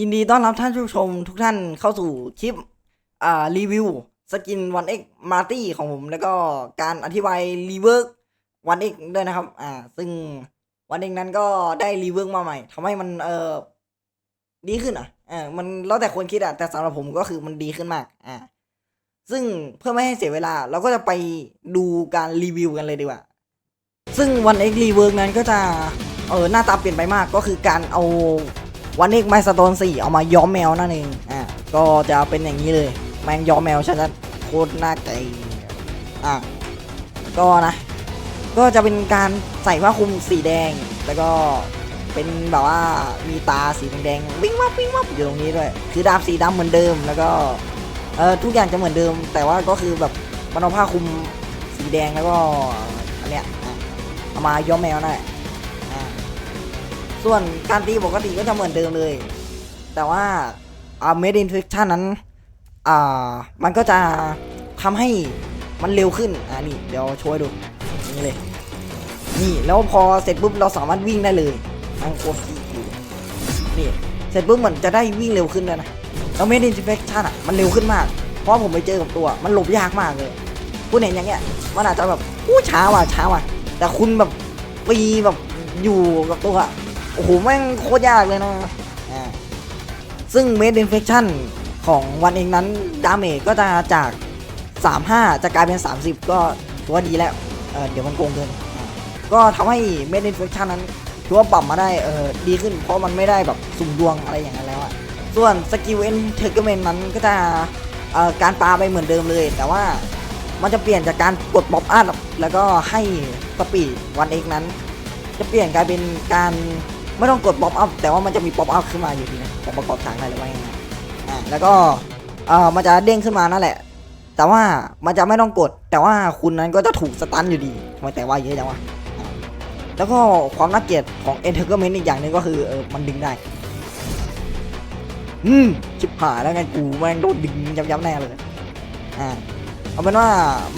ยินดีต้อนรับท่านผู้ชมทุกท่านเข้าสู่คลิปอ่ารีวิวสกินวันเอ็กมาร์ตี้ของผม แล้วก็การอธิบายรีเวิร์กวันเอ็กด้วยนะครับ อ่า ซึ่งวันเอ็กนั้นก็ได้รีเวิร์กมาใหม่ทำให้มันเออดีขึ้นอะอ่ามันแล้วแต่คนคิดอะแต่สำหรับผมก็คือมันดีขึ้นมาก อ่า ซึ่งเพื่อไม่ให้เสียเวลา เราก็จะไปดูการรีวิวกันเลยดีกว่า ซึ่งวันเอ็กรีเวิร์กนั้นก็จะเออหน้าตาเปลี่ยนไปมากก็คือการเอา วันนี้ไมสโตนสี่เอามาย้อมแมวนั่นเองอะก็จะเป็นอย่างนี้เลยแมงย้อมแมวชัดๆโคตรน่าไกลอะก็นะ ก็จะเป็นการใส่ผ้าคลุมสีแดง แล้วก็เป็นแบบว่ามีตาสีแดงวิ่งวับวิ่งวับอยู่ตรงนี้ด้วยคือดาบสีดำเหมือนเดิม แล้วก็เออทุกอย่างจะเหมือนเดิม แต่ว่าก็คือแบบมันเอาผ้าคลุมสีแดงแล้วก็อันเนี้ยอะเอามาย้อมแมวนั่นแหละ ส่วนการตีปกติก็จะเหมือนเดิมเลย แต่ว่าอ่า made in fiction นั้นอ่ามันก็จะทำให้มันเร็วขึ้นอ่านี่เดี๋ยวช่วยดูนี่เลย นี่แล้วพอเสร็จปุ๊บเราสามารถวิ่งได้เลยนั่งโคตรขี่อยู่นี่เสร็จปุ๊บเหมือนจะได้วิ่งเร็วขึ้นเลยนะแล้ว made in fiction อะมันเร็วขึ้นมาก เพราะผมไปเจอกับตัวมันหลบยากมากเลยคุณเห็นอย่างเงี้ยมันอาจจะแบบอู้ช้าว่ะช้าว่ะแต่คุณแบบปีแบบอยู่กับตัว โอ้โห แม่งโคตรยากเลยนะอ่าซึ่ง Made Infection ของวันเองนั้นดาเมจก็จะจาก 35 จะกลายเป็น 30 ก็ถือว่าดีแล้วเออเดี๋ยวมันโกงเกินอ่าก็ทำให้ Made Infection นั้นถือว่าปรับมาได้เออดีขึ้นเพราะมันไม่ได้แบบสุ่มดวงอะไรอย่างนั้นแล้วอะส่วนสกิลเอ็นเทอร์เกเมนนั้นก็จะเอ่อการปาไปเหมือนเดิมเลย แต่ว่ามันจะเปลี่ยนจากการกดป๊อปอัพแล้วก็ให้สปีดวันเอกนั้น จะเปลี่ยนกลายเป็นการ ไม่ต้องกดป๊อปอัพแต่ว่ามันจะมีป๊อปอัพขึ้นมาอยู่ดีนะแต่ประกอบฉากได้หรือว่ายังไงอ่าแล้วก็เอ่อมันจะเด้งขึ้นมานั่นแหละ แต่ว่ามันจะไม่ต้องกด แต่ว่าคุณนั้นก็จะถูกสตันอยู่ดีทำไมแต่ว่าเยอะจังวะอ่าแล้วก็ความน่าเกลียดของ e n t e r m e n t อีกอย่างหนึ่งก็คือเออมันดึงได้ อืมชิบหายแล้วไงกูแม่งโดนดึงยับๆแน่เลยอ่าเอาเป็นว่า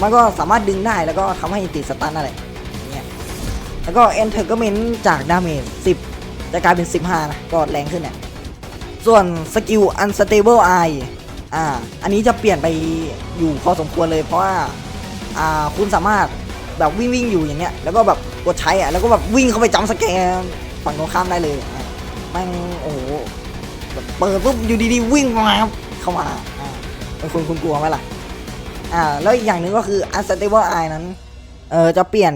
มันก็สามารถดึงได้แล้วก็ทำให้ติดสตันนั่นแหละแล้วก็ Enter ก็เมนจากดาเมจ10 จะกลายเป็น 15 นะ ก็แรงขึ้นเนี่ย ส่วนสกิล Unstable Eye อ่า อันนี้จะเปลี่ยนไปอยู่พอสมควรเลยเพราะว่า อ่า คุณสามารถแบบวิ่งวิ่งอยู่อย่างเงี้ย แล้วก็แบบกดใช้อะ แล้วก็แบบวิ่งเข้าไปจำสแกนฝั่งตรงข้ามได้เลยม่งโอ้โหแบบเปิดปุ๊บอยู่ดีๆวิ่งมาเข้ามาอ่าเป็นคุณคุณกลัวไหมล่ะ อ่า แล้วอีกอย่างหนึ่งก็คือ Unstable Eye นั้น เออจะเปลี่ยน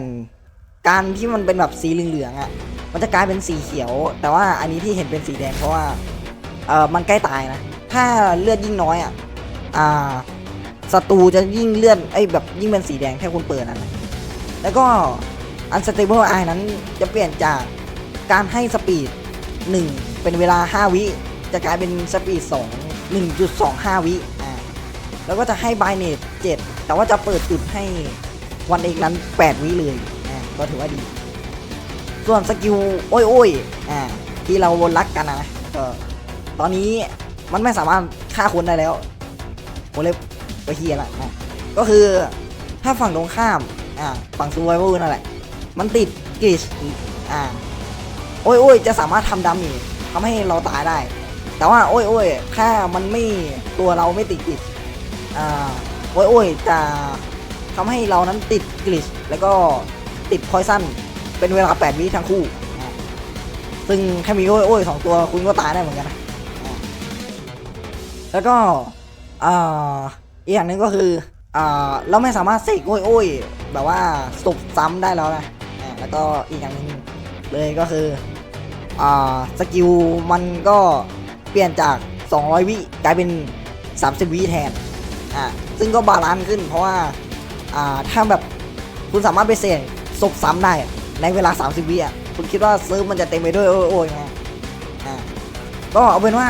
การที่มันเป็นแบบสีเหลืองๆอะ มันจะกลายเป็นสีเขียว แต่ว่าอันนี้ที่เห็นเป็นสีแดงเพราะว่าเออมันใกล้ตายนะ ถ้าเลือดยิ่งน้อยอะ อ่าศัตรูจะยิ่งเลือดไอ้ยแบบยิ่งเป็นสีแดงแค่คุณเปิดนั้น แล้วก็ unstable eye นั้นจะเปลี่ยนจากการให้สปีด 1 เป็นเวลา 5 วิ จะกลายเป็นสปีด 2 1.25 วิอ่าแล้วก็จะให้บายเนต7แต่ว่าจะเปิดจุดให้วันเอกนั้น 8 วิเลย ก็ถือว่าดี ส่วนสกิลโอ้ยโอ้ยอ่าที่เรารักกันนะก็ตอนนี้มันไม่สามารถฆ่าคนได้แล้วโอเล็บไปเฮียละนะก็คือถ้าฝั่งตรงข้ามอ่าฝั่งซูไวเวอร์นั่นแหละ มันติดกริชอ่าโอ้ยโอ้ยจะสามารถทำดาเมจทำให้เราตายได้ แต่ว่าโอ้ยโอ้ยถ้ามันไม่ตัวเราไม่ติดกริชอ่าโอ้ยโอ้ยจะทำให้เรานั้นติดกริชแล้วก็ ติดพอยซันเป็นเวลา 8 วิทั้งคู่ ซึ่งแค่มีโอ้ยโอ้ยสองตัวคุณก็ตายได้เหมือนกันนะแล้วก็อีกอย่างหนึ่งก็คืออเราไม่สามารถเสกโอ้ยโอ้ยแบบว่าสุบซ้ำได้แล้วนะแล้วก็อีกอย่างหนึ่งเลยก็คืออสกิลมันก็เปลี่ยนจาก 200 วิกลายเป็น 30 วิแทนอ่าซึ่งก็บาลานซ์ขึ้นเพราะว่าอ่าถ้าแบบคุณสามารถไปเสก ศพซ้ำได้ในเวลา 30 วิอะคุณคิดว่าเซิร์ฟมันจะเต็มไปด้วยโอ้ยโอ้ยไหมอ่าก็เอาเป็นว่า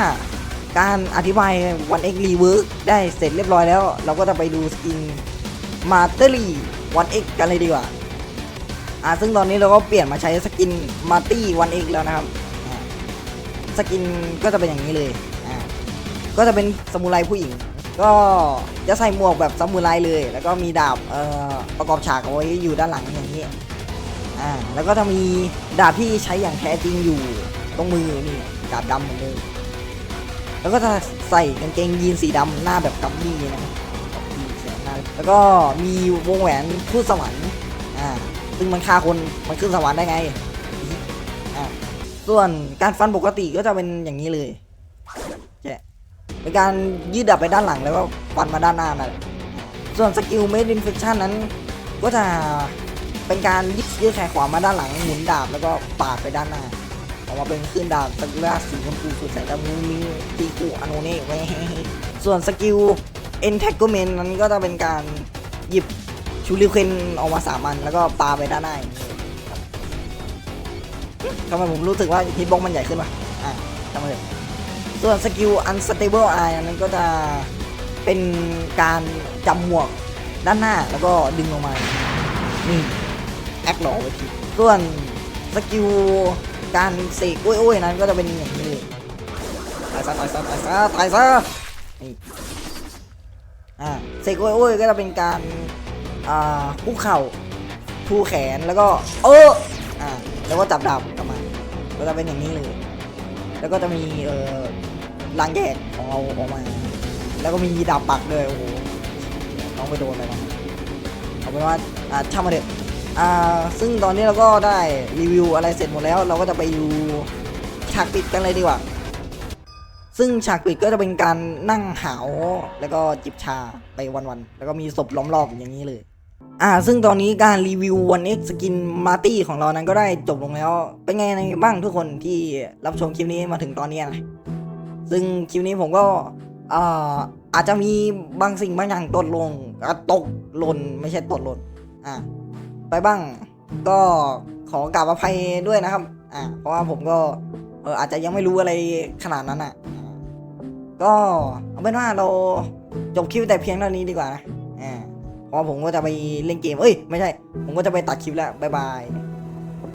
การอธิบายวันเอ็กรีเวิร์กได้เสร็จเรียบร้อยแล้ว เราก็จะไปดูสกินมาเตอรี่วันเอ็กกันเลยดีกว่าอ่าซึ่งตอนนี้เราก็เปลี่ยนมาใช้สกินมาตี้วันเอ็กแล้วนะครับสกินก็จะเป็นอย่างนี้เลยอ่าก็จะเป็นสมุไรผู้หญิง ก็จะใส่หมวกแบบสมุไรเลย แล้วก็มีดาบประกอบฉากเอาไว้อยู่ด้านหลังอย่างนี้อ่าแล้วก็จะมีดาบที่ใช้อย่างแท้จริงอยู่ตรงมือนี่ดาบดำเหมือนเดิมแล้วก็จะใส่กางเกงยีนสีดำหน้าแบบกัมมี่นะครับแล้วก็มีวงแหวนทูตสวรรค์อ่าซึ่งมันฆ่าคนมันขึ้นสวรรค์ได้ไงอ่าส่วนการฟันปกติก็จะเป็นอย่างนี้เลย เป็นการยืดดับไปด้านหลังแล้วก็ฟันมาด้านหน้านั่นแหละส่วนสกิลเมดินเฟคชันนั้น ก็จะเป็นการยืดยืดแขนขวามาด้านหลังหมุนดาบแล้วก็ปาดไปด้านหน้าออกมาเป็นคลื่นดาบสกุลาสีชมพูสุดแสนจะมุ้งมิ้งตีกูอโนเน่ไว้ส่วนสกิล entanglement นั้นก็จะเป็นการหยิบชูริเคนออกมาสามันแล้วก็ปาไปด้านหน้าทำไมผมรู้สึกว่าฮิตบ็อกมันใหญ่ขึ้นวะอะทำไมเลย ส่วนสกิล unstable eye อันนั้นก็จะเป็นการจำหมวกด้านหน้าแล้วก็ดึงลงมา นี่แอคหลอกไปทีส่วนสกิลการเสกโอ้ยๆนั้นก็จะเป็นอย่างนี้ตายซะตายซะตายซะตายซะนี่อ่าเสกโอ้ยๆก็จะเป็นการอ่าคุกเข่าทูแขนแล้วก็เอออ่าแล้วก็จับดาบกลับมาก็จะเป็นอย่างนี้เลย แล้วก็จะมีเอ่อ ล้างแยกของเราออกมา แล้วก็มีดาบปักด้วยโอ้โหน้องไปโดนอะไรมาเอาเป็นว่าอ่าช่างมาเถอะอ่าซึ่งตอนนี้เราก็ได้รีวิวอะไรเสร็จหมดแล้ว เราก็จะไปดูฉากปิดกันเลยดีกว่า ซึ่งฉากปิดก็จะเป็นการนั่งหาวแล้วก็จิบชาไปวันๆแล้วก็มีศพล้อมรอบอย่างนี้เลยอ่าซึ่งตอนนี้การรีวิววันเอ็กสกินมาร์ตี้ของเรานั้นก็ได้จบลงแล้ว เป็นไงบ้างทุกคนที่รับชมคลิปนี้มาถึงตอนนี้นะ ซึ่งคลิปนี้ผมก็อาอาจจะมีบางสิ่งบางอย่างตกลงตกหล่นไม่ใช่ตกหล่นอ่าไปบ้างก็ขอกราบอภัยด้วยนะครับ อ่าเพราะว่าผมก็เอออาจจะยังไม่รู้อะไรขนาดนั้นอะก็เอาเป็นว่าเราจบคลิปแต่เพียงเท่านี้ดีกว่านะอ่าเพราะผมก็จะไปเล่นเกม เอ้ย ไม่ใช่ ผมก็จะไปตัดคลิปแล้ว บ๊ายบาย